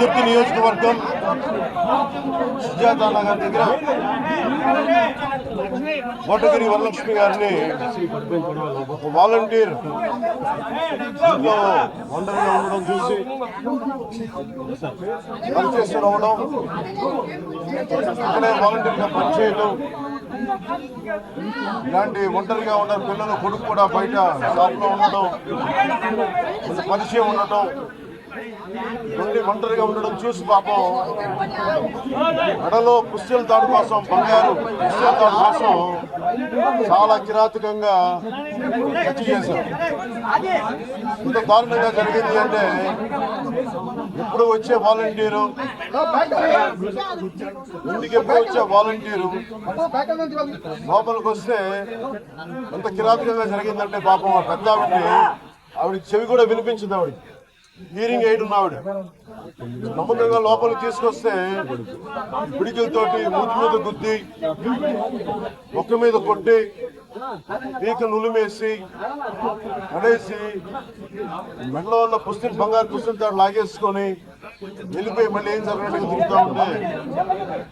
పెందుర్తి నియోజకవర్గం సుజాత నగర్ దగ్గర కోటగిరి వరలక్ష్మి గారిని ఒక వాలంటీర్ ఒంటరిగా ఉండడం చూసి పనిచేస్తూ రావడం అక్కడే వాలంటీర్గా పనిచేయడం ఇలాంటి ఒంటరిగా ఉన్న పిల్లలు కొడుకు కూడా బయట షాప్లో ఉండడం పరిచయం ఉండటం నుండి ఒంటరిగా ఉండడం చూసి పాపం మెడలో పుష్యల తాడు కోసం బంగారు పుష్యల తాడు కోసం చాలా కిరాతకంగా హత్య చేశారు. ఇంత దారుణంగా జరిగింది అంటే ఇప్పుడు వచ్చే వాలంటీరు? ఇంటికి ఎప్పుడు వచ్చే వాలంటీరు? లోపలికి వస్తే ఎంత కిరాతకంగా జరిగిందంటే పాపం ఆ పెద్ద ఆవిడ ఆవిడకి చెవి కూడా వినిపించింది ఆవిడ హీరింగ్ ఎయిడ్ ఉన్నావిడ నమ్మకంగా లోపలికి తీసుకొస్తే పిడికిలతోటి మూతి మీద గుద్ది ఒక్క మీద కొట్టి పీక నులిమేసి పడేసి మెడలో ఉన్న పుస్తకం బంగారు పుస్తకం తాడు లాగేసుకొని వెళ్ళిపోయి మళ్ళీ ఏం జరగడానికి తిరుగుతూ ఉంటే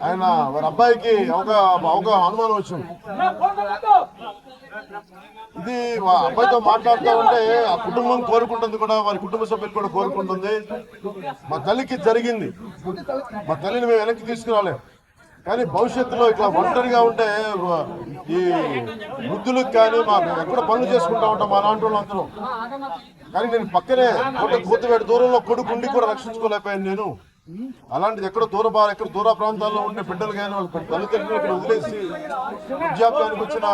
ఆయన వారి అబ్బాయికి ఒక ఒక అనుమానం వచ్చింది. ఇది మా అబ్బాయితో మాట్లాడుతూ ఉంటే ఆ కుటుంబం కోరుకుంటుంది కూడా వారి కుటుంబ సభ్యులు కూడా కోరుకుంటుంది. మా తల్లికి జరిగింది. మా తల్లిని మేము వెనక్కి తీసుకురాలేము కానీ భవిష్యత్తులో ఇట్లా ఒంటరిగా ఉంటే ఈ వృద్ధులకు కానీ మా ఎక్కడ పనులు చేసుకుంటా ఉంటాం మా లాంటి అందరూ కానీ నేను పక్కనే ఒక కూతువేడు దూరంలో కొడుకు ఉండి కూడా రక్షించుకోలేకపోయాను నేను. అలాంటిది ఎక్కడ దూర ఎక్కడ దూర ప్రాంతాల్లో ఉండే బిడ్డలు కానీ వాళ్ళ తల్లిదండ్రులు ఇక్కడ వదిలేసి వృద్ధాప్యానికి వచ్చిన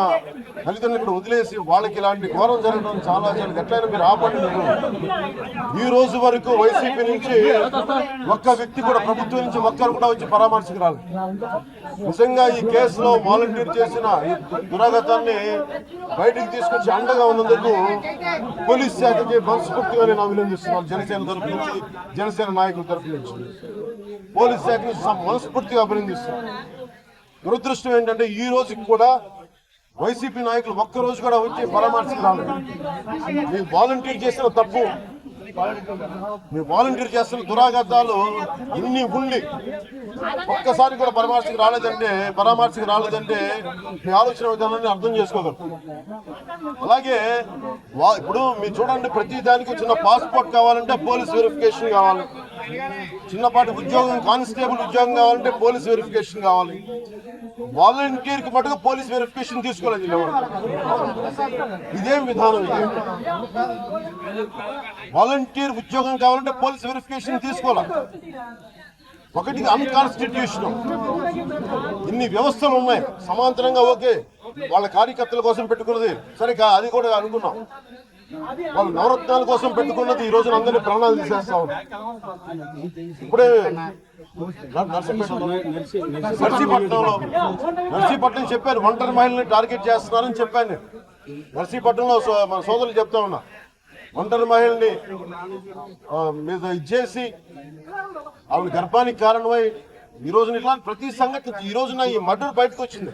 తల్లిదండ్రులు ఇక్కడ వదిలేసి వాళ్ళకి ఇలాంటి ఘోరం జరగడం చాలా జరిగింది ఎట్లయినా మీరు ఆపండి. ఈ రోజు వరకు వైసీపీ నుంచి ఒక్క వ్యక్తి కూడా ప్రభుత్వం నుంచి ఒక్కరు కూడా వచ్చి పరామర్శకు రాలి నిజంగా ఈ కేసులో వాలంటీర్ చేసిన ఈ దురాగతాన్ని బయటికి తీసుకొచ్చి అండగా ఉన్నందుకు పోలీస్ శాఖకి మనస్ఫూర్తిగా నేను అభినందిస్తున్నాను జనసేన తరపు నుంచి జనసేన నాయకుల తరపు నుంచి. పోలీస్ శాఖను మనస్ఫూర్తిగా అభినందిస్తున్నాను దురదృష్టం ఏంటంటే ఈ రోజుకి కూడా వైసీపీ నాయకులు ఒక్క రోజు కూడా వచ్చి పరామర్శకు రాలేదు. మీ వాలంటీర్ చేసిన తప్పు మీ వాలంటీర్ చేస్తున్న దురాఘాతాలు ఇన్ని ఉండి ఒక్కసారి కూడా పరామర్శకు రాలేదంటే పరామర్శకు రాలేదంటే మీ ఆలోచన విధానాన్ని అర్థం చేసుకోగలరు. అలాగే వా- ఇప్పుడు మీరు చూడండి ప్రతి దానికి చిన్న పాస్పోర్ట్ కావాలంటే పోలీస్ వెరిఫికేషన్ కావాలి. చిన్నపాటి ఉద్యోగం కానిస్టేబుల్ ఉద్యోగం కావాలంటే పోలీస్ వెరిఫికేషన్ కావాలి. వాలంటీర్కి మటుకు పోలీస్ వెరిఫికేషన్ తీసుకోలేదు ఇదేం విధానం వాలంటీర్ ఉద్యోగం కావాలంటే పోలీస్ వెరిఫికేషన్ తీసుకోవాలి? ఒకటి అన్కాన్స్టిట్యూషన్. ఇన్ని వ్యవస్థలు ఉన్నాయి. సమాంతరంగా ఓకే. వాళ్ళ కార్యకర్తల కోసం పెట్టుకున్నది సరే అది కూడా అనుకున్నాం. వాళ్ళు నవరత్నాల కోసం పెట్టుకున్నది ఈ రోజున అందరినీ ప్రాణాలు తీసేస్తా ఉన్నారు. ఇప్పుడే నర్సీపట్నంలో నర్సీపట్నం చెప్పారు ఒంటరి మహిళని టార్గెట్ చేస్తున్నారని చెప్పాను. నర్సీపట్నంలో సో- మన సోదరులు చెప్తా ఉన్నా. ఒంటరి మహిళని మీద ఇచ్చేసి ఆవిడ గర్భానికి కారణమై ఈ రోజున ఇట్లా ప్రతి సంఘటన ఈ రోజున ఈ మర్డర్ బయటకు వచ్చింది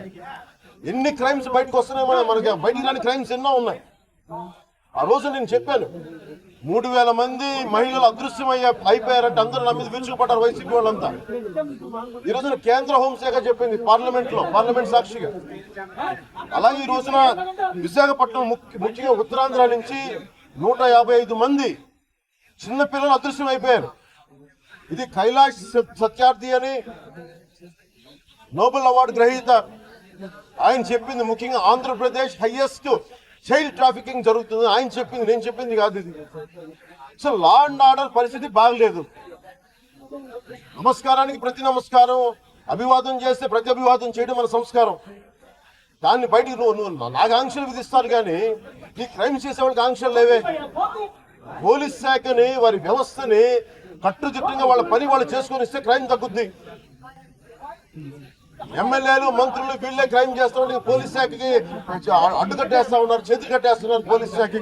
ఎన్ని క్రైమ్స్ బయటకు వస్తున్నాయి మనకి బయటికి రాని క్రైమ్స్ ఎన్నో ఉన్నాయి. ఆ రోజు నేను చెప్పాను. మూడు వేల మంది మహిళలు అదృశ్యమయ్యా అయిపోయారంటే అందరూ నా మీద విరుచుకుపడ్డారు వైసీపీ వాళ్ళంతా. ఈ రోజున కేంద్ర హోంశాఖ చెప్పింది పార్లమెంట్లో పార్లమెంట్ సాక్షిగా. అలాగే ఈ రోజున విశాఖపట్నం ముఖ్యంగా ఉత్తరాంధ్ర నుంచి నూట యాభై ఐదు మంది చిన్నపిల్లలు అదృశ్యం అయిపోయారు ఇది కైలాష్ సత్యార్థి అని నోబెల్ అవార్డు గ్రహీత ఆయన చెప్పింది ముఖ్యంగా ఆంధ్రప్రదేశ్ హైయెస్ట్ చైల్డ్ ట్రాఫికింగ్ జరుగుతుంది. ఆయన చెప్పింది నేను చెప్పింది కాదు ఇది. సో లా అండ్ ఆర్డర్ పరిస్థితి బాగలేదు. నమస్కారానికి ప్రతి నమస్కారం అభివాదం చేస్తే ప్రతి అభివాదం చేయడం మన సంస్కారం. దాన్ని బయటికి నువ్వు నువ్వు నాకు ఆంక్షలు విధిస్తారు కానీ నీ క్రైమ్ చేసేవాడికి ఆంక్షలు లేవే. పోలీస్ శాఖని వారి వ్యవస్థని కట్టుదిట్టంగా వాళ్ళ పని వాళ్ళు చేసుకొని ఇస్తే క్రైమ్ తగ్గుద్ది. ఎమ్మెల్యేలు మంత్రులు వీళ్ళే క్రైమ్ చేస్తున్నారు. పోలీస్ శాఖకి అడ్డు కట్టేస్తా ఉన్నారు చేతులు కట్టేస్తున్నారు పోలీస్ శాఖకి.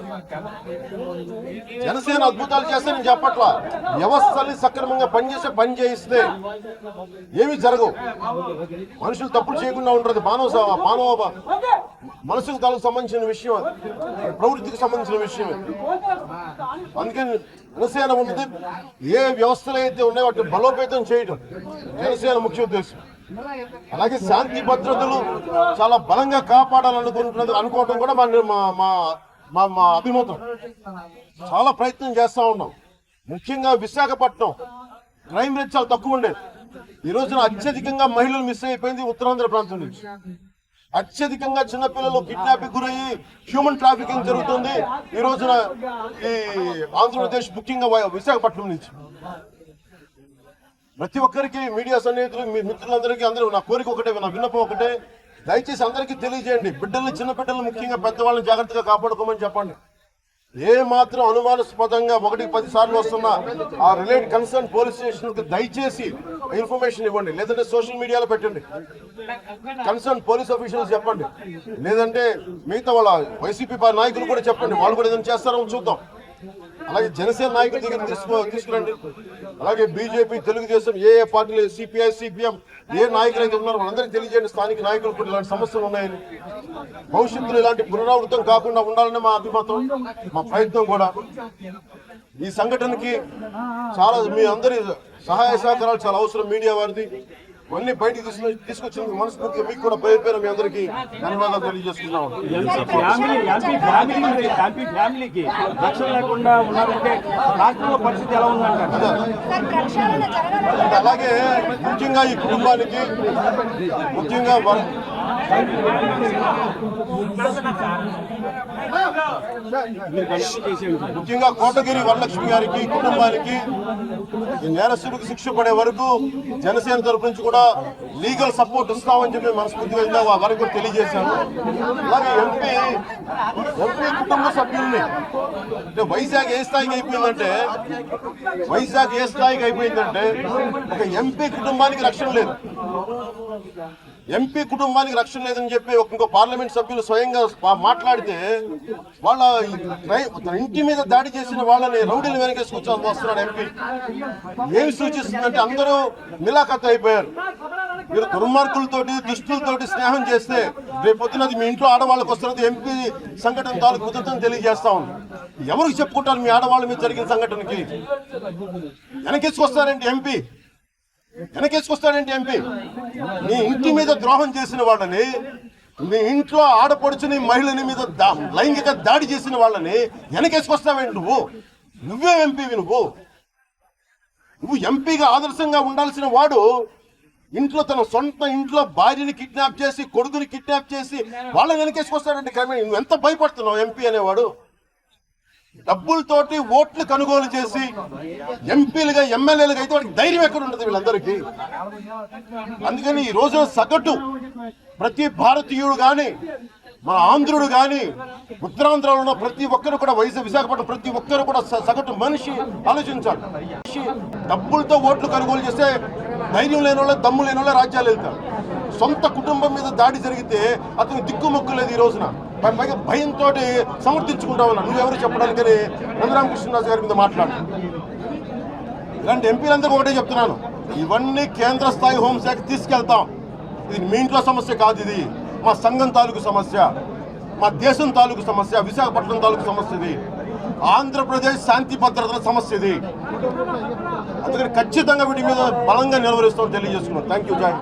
జనసేన అద్భుతాలు చేస్తే నేను చెప్పట్లా. వ్యవస్థల్ని సక్రమంగా పనిచేసే పని చేయిస్తే ఏమి జరగవు. మనుషులు తప్పులు చేయకుండా ఉండదు మానవ మానవ మనుషులు తలకు సంబంధించిన విషయం ప్రవృత్తికి సంబంధించిన విషయం అందుకని జనసేన ఉన్నది ఏ వ్యవస్థలు అయితే ఉన్నాయో వాటిని బలోపేతం చేయడం జనసేన ముఖ్య ఉద్దేశం. అలాగే శాంతి భద్రతలు చాలా బలంగా కాపాడాలనుకుంటున్నది అనుకోవడం కూడా మా మా- మా మా అభిమతం. చాలా ప్రయత్నం చేస్తా ఉన్నాం. ముఖ్యంగా విశాఖపట్నం క్రైమ్ రేట్ చాలా తక్కువ ఉండేది. ఈ రోజున అత్యధికంగా మహిళలు మిస్ అయిపోయింది ఉత్తరాంధ్ర ప్రాంతం నుంచి. అత్యధికంగా చిన్నపిల్లలు కిడ్నాపింగ్ గురయ్యి హ్యూమన్ ట్రాఫికింగ్ జరుగుతుంది. ఈ రోజున ఈ ఆంధ్రప్రదేశ్ ముఖ్యంగా విశాఖపట్నం నుంచి. ప్రతి ఒక్కరికి మీడియా సన్నిహితులు మీ మిత్రులందరికీ అందరూ నా కోరిక ఒకటే నా విన్నపం ఒకటే. దయచేసి అందరికీ తెలియజేయండి. బిడ్డలు చిన్న బిడ్డలు ముఖ్యంగా పెద్దవాళ్ళని జాగ్రత్తగా కాపాడుకోమని చెప్పండి. ఏ మాత్రం అనుమానాస్పదంగా ఒకటి పది సార్లు వస్తున్న ఆ రిలేట్ కన్సర్న్ పోలీస్ స్టేషన్కి దయచేసి ఇన్ఫర్మేషన్ ఇవ్వండి. లేదంటే సోషల్ మీడియాలో పెట్టండి. కన్సర్న్ పోలీస్ ఆఫీషియల్స్ చెప్పండి. లేదంటే మిగతా వాళ్ళ వైసీపీ నాయకులు కూడా చెప్పండి. వాళ్ళు కూడా ఏదైనా చేస్తారో చూద్దాం. అలాగే జనసేన నాయకుల దగ్గర తీసుకో తీసుకురండి అలాగే బీజేపీ తెలుగుదేశం ఏ ఏ పార్టీలు సిపిఐ సిపిఎం ఏ నాయకులు అయితే ఉన్నారో వాళ్ళందరికీ తెలియజేయండి. స్థానిక నాయకులు కూడా ఇలాంటి సమస్యలు ఉన్నాయని. భవిష్యత్తులో ఇలాంటి పునరావృతం కాకుండా ఉండాలని మా అభిమతం మా ప్రయత్నం కూడా. ఈ సంఘటనకి చాలా మీ అందరి సహాయ సహకారాలు చాలా అవసరం మీడియా వారిది. ఇవన్నీ బయటికి తీసుకు తీసుకొచ్చినందుకు మనస్ఫూర్తిగా మీకు కూడా పేరు పేరు మీ అందరికీ ధన్యవాదాలు తెలియజేస్తున్నాం. ఫ్యామిలీకి రక్షణ లేకుండా ఉన్నారంటే రాష్ట్రంలో పరిస్థితి ఎలా అలాగే ముఖ్యంగా ఈ కుటుంబానికి ముఖ్యంగా ముఖ్యంగా కోటగిరి వరలక్ష్మి గారికి కుటుంబానికి నేరస్తుడికి శిక్ష పడే వరకు జనసేన తరపు నుంచి కూడా లీగల్ సపోర్ట్ ఇస్తామని చెప్పి మనస్ఫూర్తిగా ఇందా వరకు తెలియజేశాను. అలాగే ఎంపీ ఎంపీ కుటుంబ సభ్యుల్ని అంటే వైజాగ్ ఏ స్థాయికి అయిపోయిందంటే వైజాగ్ ఏ స్థాయికి అయిపోయిందంటే ఒక ఎంపీ కుటుంబానికి రక్షణ లేదు. ఎంపీ కుటుంబానికి రక్షణ లేదని చెప్పి ఇంకో పార్లమెంట్ సభ్యులు స్వయంగా మాట్లాడితే వాళ్ళ ఇంటి మీద దాడి చేసిన వాళ్ళని రౌడీలు వెనకేసుకొచ్చాల్సి వస్తున్నాడు ఎంపీ. ఏమి సూచిస్తుందంటే అందరూ మిలాఖత్ అయిపోయారు. మీరు దుర్మార్గులతోటి దుష్టులతోటి స్నేహం చేస్తే రేపు మీ ఇంట్లో ఆడవాళ్ళకి వస్తున్నది ఎంపీ సంఘటన తాలూకు కుదరతని తెలియజేస్తా ఉంది ఎవరికి చెప్పుకుంటారు మీ ఆడవాళ్ళ మీద జరిగిన సంఘటనకి? వెనకేసుకొస్తారండి ఎంపీ. వెనకేసుకొస్తాడంటే ఎంపీ. నీ ఇంటి మీద ద్రోహం చేసిన వాళ్ళని నీ ఇంట్లో ఆడపడుచుని మహిళని మీద లైంగిక దాడి చేసిన వాళ్ళని వెనకేసుకొస్తావేంటి నువ్వు? నువ్వే ఎంపీవి నువ్వు. నువ్వు ఎంపీగా ఆదర్శంగా ఉండాల్సిన వాడు ఇంట్లో తన సొంత ఇంట్లో భార్యని కిడ్నాప్ చేసి కొడుకుని కిడ్నాప్ చేసి వాళ్ళని వెనకేసుకొస్తాడంటే క్రమేణా. నువ్వు ఎంత భయపడుతున్నావు ఎంపీ అనేవాడు? డబ్బులతోటి ఓట్లు కొనుగోలు చేసి ఎంపీలుగా ఎమ్మెల్యేలుగా అయితే వాడికి ధైర్యం ఎక్కడ ఉంటుంది వీళ్ళందరికీ? అందుకని ఈ రోజున సగటు ప్రతి భారతీయుడు కానీ మన ఆంధ్రుడు కానీ ఉత్తరాంధ్రలో ఉన్న ప్రతి ఒక్కరు కూడా వైజాగ్ విశాఖపట్నం ప్రతి ఒక్కరు కూడా సగటు మనిషి ఆలోచించాలి. డబ్బులతో ఓట్లు కొనుగోలు చేస్తే ధైర్యం లేని వాళ్ళ దమ్ము లేని వాళ్ళ రాజ్యాలు వెళ్తారు. సొంత కుటుంబం మీద దాడి జరిగితే అతను దిక్కుమొక్కు లేదు ఈ రోజున. పైగా భయంతో సమర్థించుకుంటా ఉన్నా నువ్వెవరు చెప్పడానికని నందరామకృష్ణరాజు గారి మీద మాట్లాడు ఇలాంటి ఎంపీలందరూ ఒకటే చెప్తున్నాను. ఇవన్నీ కేంద్ర స్థాయి హోంశాఖ తీసుకెళ్తాం. ఇది మీ ఇంట్లో సమస్య కాదు ఇది. మా సంఘం తాలూకు సమస్య. మా దేశం తాలూకు సమస్య. విశాఖపట్నం తాలూకు సమస్య ఇది. ఆంధ్రప్రదేశ్ శాంతి భద్రతల సమస్య ఇది. అందుకని ఖచ్చితంగా వీటి మీద బలంగా నిలవరిస్తామని తెలియజేస్తున్నాం థ్యాంక్ యూ జాయ్